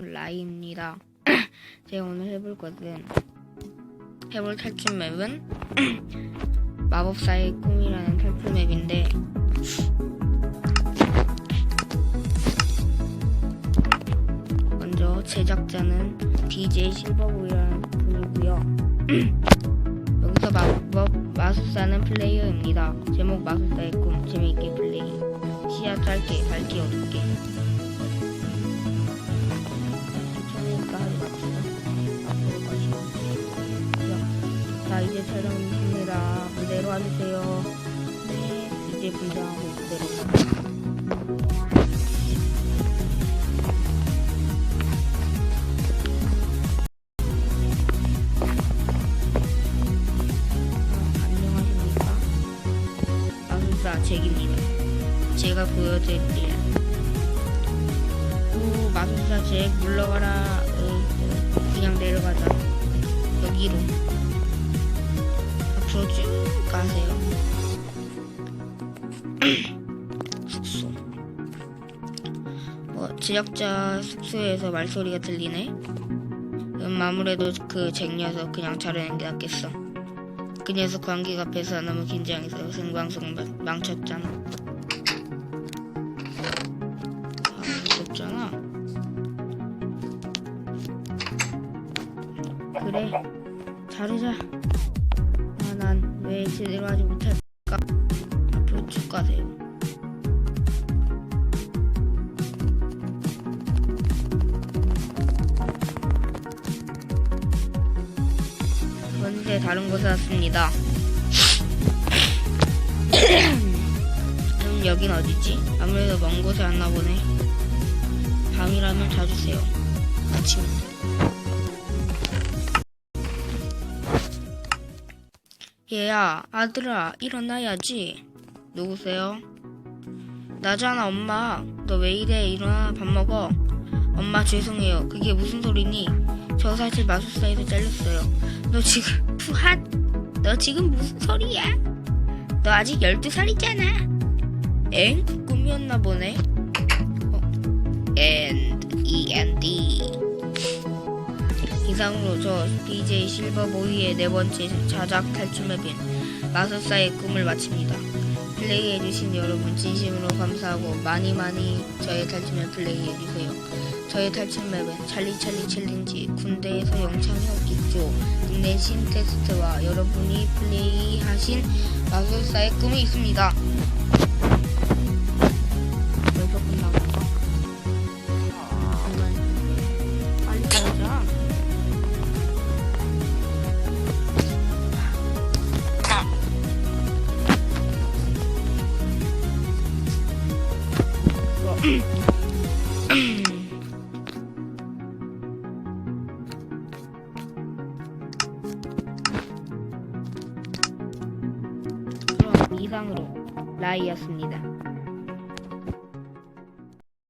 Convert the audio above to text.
라이입니다. 제가 오늘 해볼 것은 해볼 탈출 맵은 마법사의 꿈이라는 탈출 맵인데 먼저 제작자는 DJ 실버보이라는 분이고요. 여기서 마법 마술사는 플레이어입니다. 제목 마술사의 꿈 재미있게 플레이 시야 짧게 밝게 어둡게 이제 촬영입니다. 무대로 와주세요. 네 이제 분장하고 가요. 어, 안녕하십니까? 마술사 잭입니다. 제가 보여드릴게요. 오, 마술사 잭 물러가라. 어, 어, 그냥 내려가자. 여기로. 앞으로 쭉 가세요. 숙소. 뭐, 제작자 숙소에서 말소리가 들리네? 음, 아무래도 그 잭 녀석 그냥 자르는 게 낫겠어. 그 녀석 관객 앞에서 너무 긴장해서 생방송 망- 망쳤잖아. 아, 무섭잖아. 그래, 자르자. 아, 난왜 제대로 하지 못할까? 앞으로 쭉 가세요. 현재 다른 곳에 왔습니다. 음, 여긴 어디지? 아무래도 먼 곳에 왔나 보네. 밤이라면 자주세요. 아침. 얘야, 아들아, 일어나야지. 누구세요? 나잖아, 엄마. 너 왜 이래? 일어나, 밥 먹어. 엄마, 죄송해요. 그게 무슨 소리니? 저 사실 마술사에서 잘렸어요. 너 지금, 푸핫? 너 지금 무슨 소리야? 너 아직 12살이잖아. 엥? 꿈이었나 보네. 어. and, E, and, D. 이상으로 저 DJ 실버보이의 네 번째 자작 탈출 맵인 마술사의 꿈을 마칩니다. 플레이해주신 여러분 진심으로 감사하고 많이 많이 저의 탈출맵 플레이해주세요. 저의 탈출맵은 찰리찰리 챌린지, 군대에서 영창형 있죠. 닉네임 테스트와 여러분이 플레이하신 마술사의 꿈이 있습니다. 이상으로 라이였습니다.